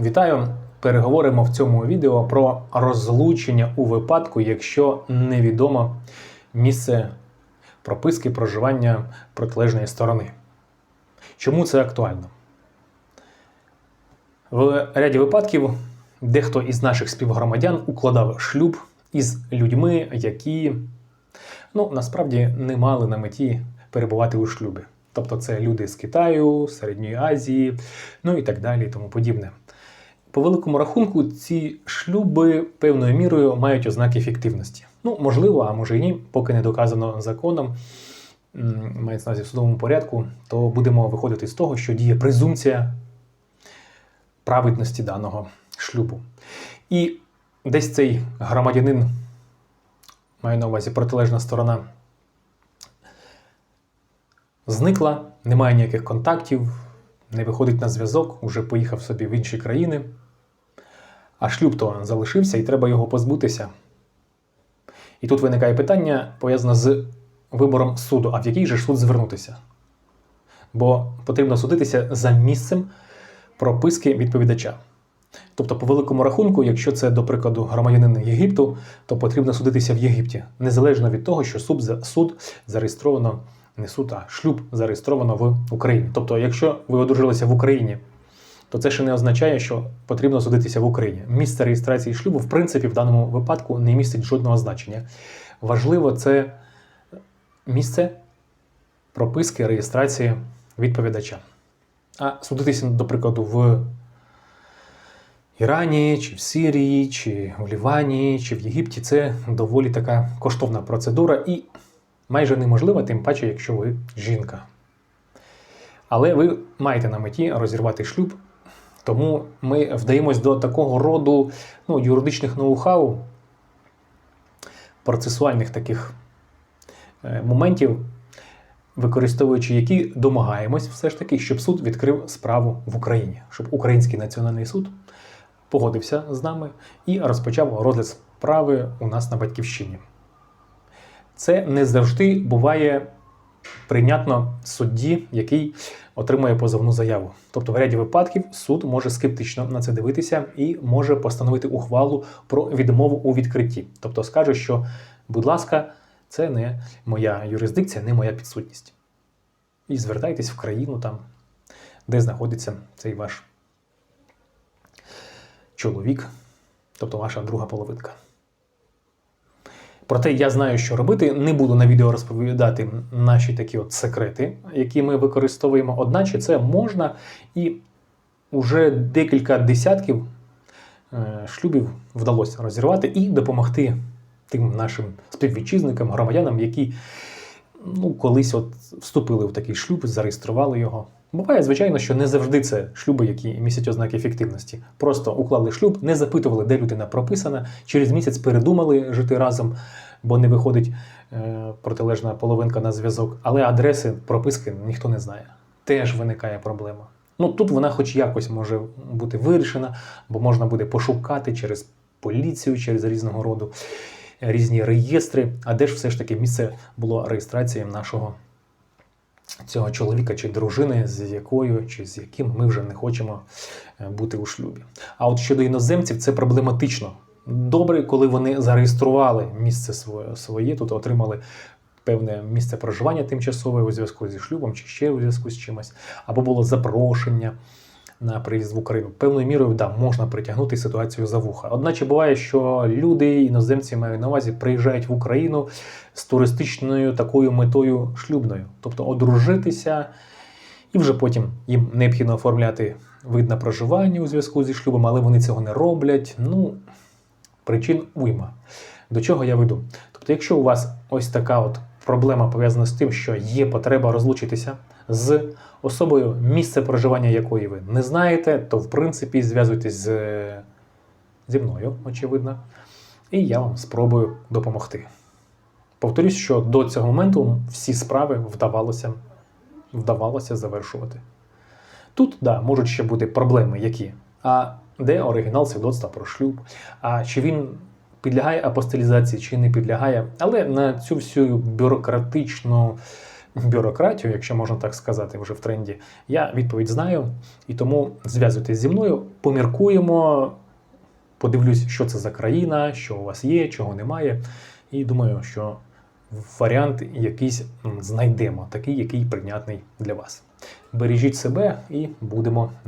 Вітаю! Переговоримо в цьому відео про розлучення у випадку, якщо невідомо місце прописки проживання протилежної сторони. Чому це актуально? В ряді випадків дехто із наших співгромадян укладав шлюб із людьми, які ну, насправді не мали на меті перебувати у шлюбі. Тобто це люди з Китаю, Середньої Азії, ну і так далі, і тому подібне. По великому рахунку, ці шлюби певною мірою мають ознаки фіктивності. Ну, можливо, а може і ні, поки не доказано законом, мається увазі в судовому порядку, то будемо виходити з того, що діє презумпція праведності даного шлюбу. І десь цей громадянин, маю на увазі протилежна сторона, зникла, немає ніяких контактів, не виходить на зв'язок, уже поїхав собі в інші країни. А шлюб то залишився і треба його позбутися. І тут виникає питання, пов'язане з вибором суду. А в який же суд звернутися? Бо потрібно судитися за місцем прописки відповідача. Тобто, по великому рахунку, якщо це, до прикладу, громадянин Єгипту, то потрібно судитися в Єгипті, незалежно від того, що суд, суд зареєстровано, не суд, а шлюб зареєстровано в Україні. Тобто, якщо ви одружилися в Україні, то це ще не означає, що потрібно судитися в Україні. Місце реєстрації шлюбу, в принципі, в даному випадку не містить жодного значення. Важливо це місце прописки реєстрації відповідача. А судитися, до прикладу, в Ірані, чи в Сирії, чи в Лівані, чи в Єгипті це доволі така коштовна процедура і майже неможлива, тим паче, якщо ви жінка. Але ви маєте на меті розірвати шлюб, тому ми вдаємось до такого роду ну, юридичних ноу-хау, процесуальних таких е, моментів, використовуючи які домагаємось все ж таки, щоб суд відкрив справу в Україні, щоб Український національний суд погодився з нами і розпочав розгляд справи у нас на батьківщині. Це не завжди буває прийнятно судді, який отримує позовну заяву. Тобто, в ряді випадків суд може скептично на це дивитися і може постановити ухвалу про відмову у відкритті. Тобто скаже, що, будь ласка, це не моя юрисдикція, не моя підсудність. І звертайтесь в країну там, де знаходиться цей ваш чоловік, тобто ваша друга половинка. Проте я знаю, що робити. Не буду на відео розповідати наші такі от секрети, які ми використовуємо. Одначе це можна і вже декілька десятків е, шлюбів вдалося розірвати і допомогти тим нашим співвітчизникам, громадянам, які ну, колись от вступили в такий шлюб, зареєстрували його. Буває, звичайно, що не завжди це шлюби, які містять ознаки ефективності. Просто уклали шлюб, не запитували, де людина прописана, через місяць передумали жити разом, бо не виходить е, протилежна половинка на зв'язок. Але адреси прописки ніхто не знає. Теж виникає проблема. Ну тут вона хоч якось може бути вирішена, бо можна буде пошукати через поліцію, через різного роду різні реєстри. А де ж все ж таки місце було реєстрації нашого цього чоловіка чи дружини, з якою чи з яким ми вже не хочемо е, бути у шлюбі. А от щодо іноземців, це проблематично. Добре, коли вони зареєстрували місце своє, своє тут отримали певне місце проживання тимчасове у зв'язку зі шлюбом, чи ще у зв'язку з чимось, або було запрошення на приїзд в Україну. Певною мірою да, можна притягнути ситуацію за вуха. Одначе буває, що люди, іноземці маю на увазі, приїжджають в Україну з туристичною такою метою шлюбною, тобто одружитися, і вже потім їм необхідно оформляти вид на проживання у зв'язку зі шлюбом, але вони цього не роблять. Ну, причин уйма. До чого я веду? Тобто, якщо у вас ось така от проблема пов'язана з тим, що є потреба розлучитися з особою, місце проживання якої ви не знаєте, то в принципі зв'язуйтесь з, зі мною, очевидно, і я вам спробую допомогти. Повторюсь, що до цього моменту всі справи вдавалося, вдавалося завершувати. Тут, да, можуть ще бути проблеми, які. А де оригінал свідоцтва про шлюб? А чи він підлягає апостилізації, чи не підлягає? Але на цю всю бюрократичну бюрократію, якщо можна так сказати, вже в тренді, я відповідь знаю. І тому зв'язуйтесь зі мною, поміркуємо, подивлюсь, що це за країна, що у вас є, чого немає. І думаю, що варіант якийсь знайдемо, такий, який прийнятний для вас. Бережіть себе і будемо на